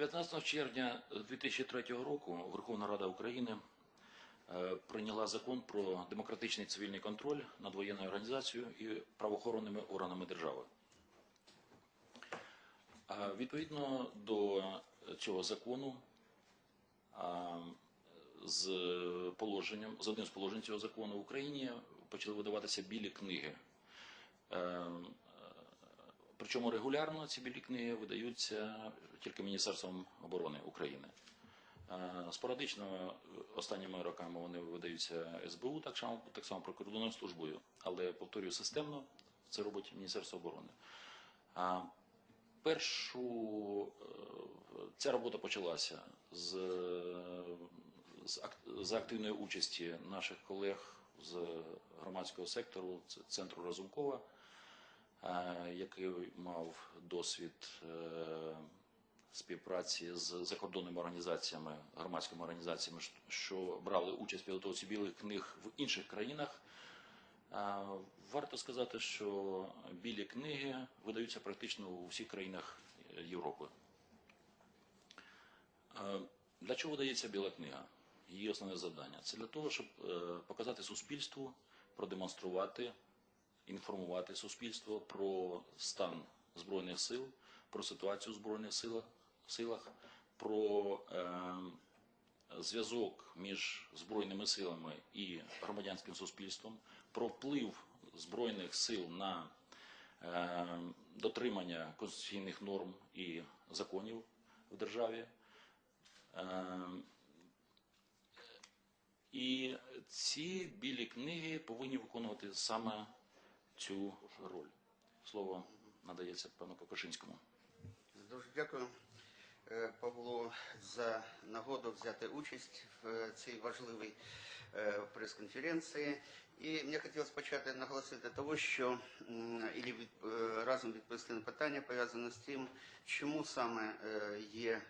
19 червня 2003 року Верховна Рада України е, прийняла закон про демократичний цивільний контроль над воєнною організацією і правоохоронними органами держави. Відповідно до цього закону, з положенням, з одним з положень цього закону в Україні почали видаватися білі книги. Е, е, Причому регулярно ці білі книги видаються тільки Міністерством оборони України. Е, Спорадично е, останніми роками вони видаються СБУ, так само, так само прикордонною службою. Але повторюю, системно це робить Міністерство оборони. А першу е, ця робота почалася з, з, з активної участі наших колег з громадського сектору, це центру Разумкова, е, який мав досвід е, співпраці з закордонними організаціями, громадськими організаціями, що- брали участь в підготовці білих книг в інших країнах. Е, Варто сказати, що білі книги видаються практично у всіх країнах е, Європи. Е, Для чого видається біла книга? Її основне завдання це для того, щоб е, показати суспільству, продемонструвати, інформувати суспільство про стан збройних сил, про ситуацію в збройних силах, про е, зв'язок між збройними силами і громадянським суспільством, про вплив збройних сил на е, дотримання конституційних норм і законів в державі. Е, І ці білі книги повинні виконувати саме цю роль. Слово надається пану Покошинському. Дуже дякую, е, Павло, за нагоду взяти участь в е, цій важливій е, прес-конференції. І мені хотілося почати наголосити того, що і разом відповісти на питання пов'язане з тим, чому саме є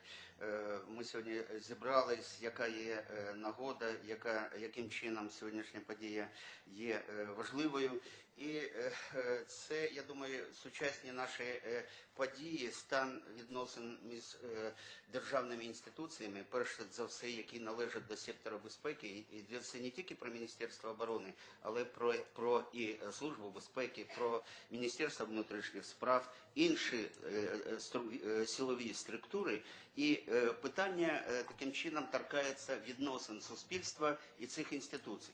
ми сьогодні зібрались, яка є е, нагода, яка яким чином сьогоднішня подія є е, важливою. І е, е, це, я думаю, сучасні наші е, події, стан відносин між е, державними інституціями, перш за все, які належать до сектора безпеки, і це не тільки про Міністерство оборони, але про, про і е, Службу безпеки, про Міністерство внутрішніх справ, інші е, е, е, силові структури. І е, питання е, таким чином торкається відносин суспільства і цих інституцій.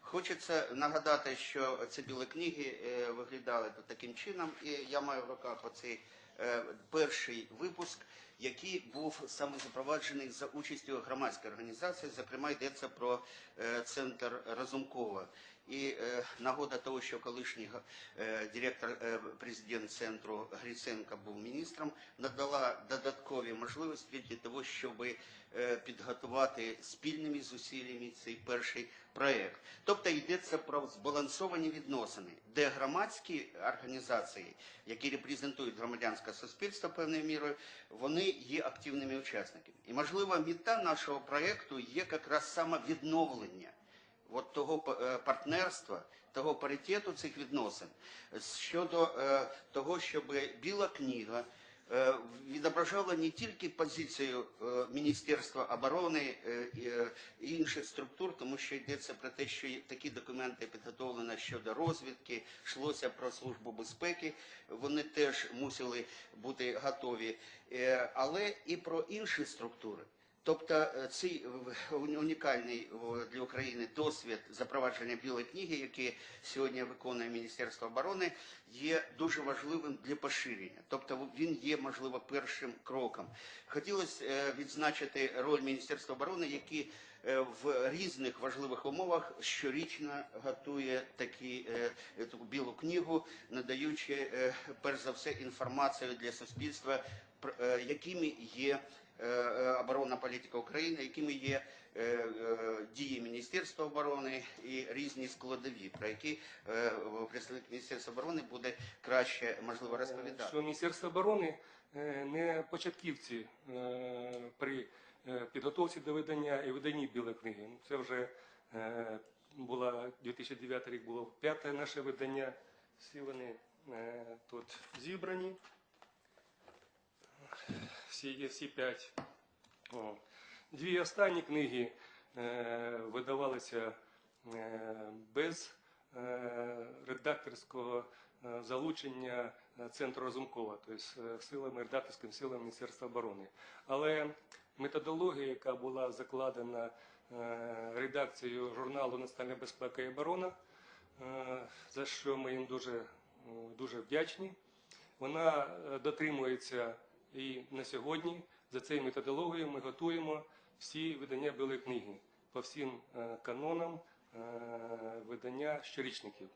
Хочеться нагадати, що ці білі книги е, виглядали таким чином, і я маю в руках оцей е, перший випуск, який був саме запроваджений за участю громадської організації. Зокрема, йдеться про е, центр Разумкова. І е, нагода того, що колишній е, директор е, президент центру Гриценко був міністром, надала додаткові можливості для того, щоб е, підготувати спільними зусиллями цей перший проект. Тобто йдеться про збалансовані відносини, де громадські організації, які репрезентують громадянське суспільство певною мірою, вони є активними учасниками. І можливо, мета нашого проекту є якраз саме відновлення от того е, партнерства, того паритету цих відносин щодо е, того, щоб біла книга е, відображала не тільки позицію Міністерства оборони і інших структур, тому що йдеться про те, що такі документи підготовлені щодо розвідки, йшлося про службу безпеки, вони теж мусили бути готові, але і про інші структури. Тобто е, цей е, унікальний для України досвід запровадження білої книги, який сьогодні виконує Міністерство оборони, є дуже важливим для поширення. Тобто він є, можливо, першим кроком. Хотілося е, відзначити роль Міністерства оборони, які в різних важливих умовах щорічно готує такі, таку білу книгу, надаючи перш за все інформацію для суспільства, якими є оборонна політика України, якими є е, е, дії Міністерства оборони і різні складові, про які е, представник Міністерства оборони буде краще можливо розповідати. що Міністерство оборони е, не початківці е, при е, підготовці до видання і виданні білої книги. Ну, Це вже е, була 2009 рік було п'яте наше видання. Всі вони е, тут зібрані. Всі, всі п'ять. О. Дві останні книги е, видавалися е, без е, редакторського е, залучення е, центру Разумкова, тобто силами редакторськими силами Міністерства оборони. Але методологія, яка була закладена е, редакцією журналу Національна безпека і оборона, е, за що ми їм дуже, дуже вдячні. Вона дотримується і на сьогодні. За цією методологією ми готуємо всі видання білої книги по всім е, канонам е, видання щорічників.